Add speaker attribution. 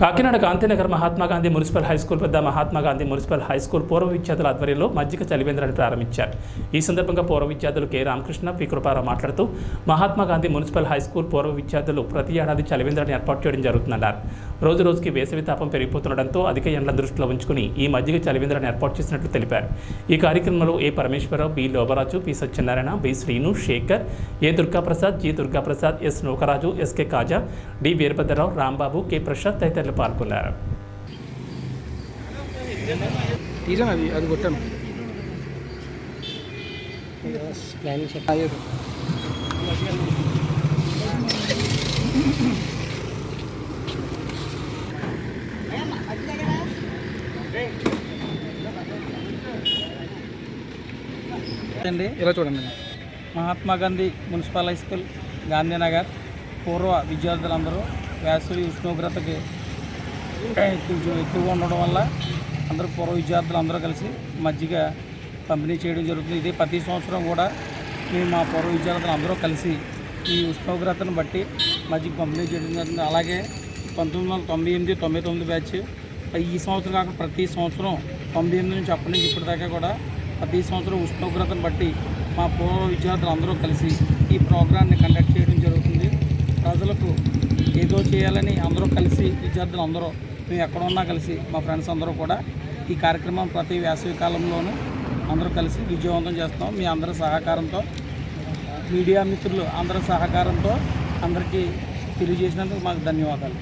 Speaker 1: Kakinada Gandhinagar Mahatma Gandhi municipal high school పెద్ద Mahatma Gandhi municipal high school పూర్వ విద్యార్థుల ఆధ్వర్యంలో మజ్జిగ చలివేంద్రాన్ని ప్రారంభించారు. ఈ సందర్భంగా పూర్వ విద్యార్థులు కె. రామకృష్ణ పి. కృపారావు మాట్లాడుతూ Mahatma Gandhi municipal high school పూర్వ విద్యార్థులు ప్రతి ఏడాది చలివేంద్రాన్ని ఏర్పాటు చేయడం జరుగుతుందన్నారు. రోజు రోజుకి వేసవి తాపం పెరిగిపోతుండటంతో అధిక ఎండల దృష్టిలో ఉంచుకుని ఈ మజ్జిగ చలివేంద్రాన్ని ఏర్పాటు చేసినట్లు తెలిపారు. ఈ కార్యక్రమంలో A. Parameswararao B. Lobaraju P. Satyanarayana B. Srinu Sekhar A. Durgaprasad G. Durgaprasad S. Nookaraju SK Kaja D. Veerabhadrarao Rambabu K. Prasad తదితరులు పాల్గొన్నారు
Speaker 2: అది కొట్టాను.
Speaker 3: అండి
Speaker 2: ఇలా చూడండి?
Speaker 3: Mahatma Gandhi municipal high school Gandhinagar పూర్వ విద్యార్థులందరూ వేసవి ఉష్ణోగ్రతకి కొంచెం ఎక్కువగా ఉండడం వల్ల అందరూ పూర్వ విద్యార్థులు అందరూ కలిసి మజ్జిగ పంపిణీ చేయడం జరుగుతుంది. ఇది ప్రతి సంవత్సరం కూడా మేము మా పూర్వ విద్యార్థులు అందరూ కలిసి ఈ ఉష్ణోగ్రతను బట్టి మజ్జిగ పంపిణీ చేయడం జరుగుతుంది. అలాగే పంతొమ్మిది వందల తొంభై ఎనిమిది తొంభై తొమ్మిది బ్యాచ్ ఈ సంవత్సరం కాక ప్రతి సంవత్సరం తొంభై ఎనిమిది నుంచి అప్పటి నుంచి ఇప్పటిదాకా కూడా ప్రతి సంవత్సరం ఉష్ణోగ్రతను బట్టి మా పూర్వ విద్యార్థులు అందరూ కలిసి ఈ ప్రోగ్రాన్ని కండక్ట్ చేయడం జరుగుతుంది. ప్రజలకు ఏదో చేయాలని అందరూ కలిసి విద్యార్థులు అందరూ మేము ఎక్కడున్నా కలిసి మా ఫ్రెండ్స్ అందరూ కూడా ఈ కార్యక్రమం ప్రతి వేసవి కాలంలోనూ అందరూ కలిసి విజయవంతం చేస్తాం మీ అందరి సహకారంతో మీడియా మిత్రులు అందరి సహకారంతో అందరికీ తెలియజేసినందుకు మాకు ధన్యవాదాలు.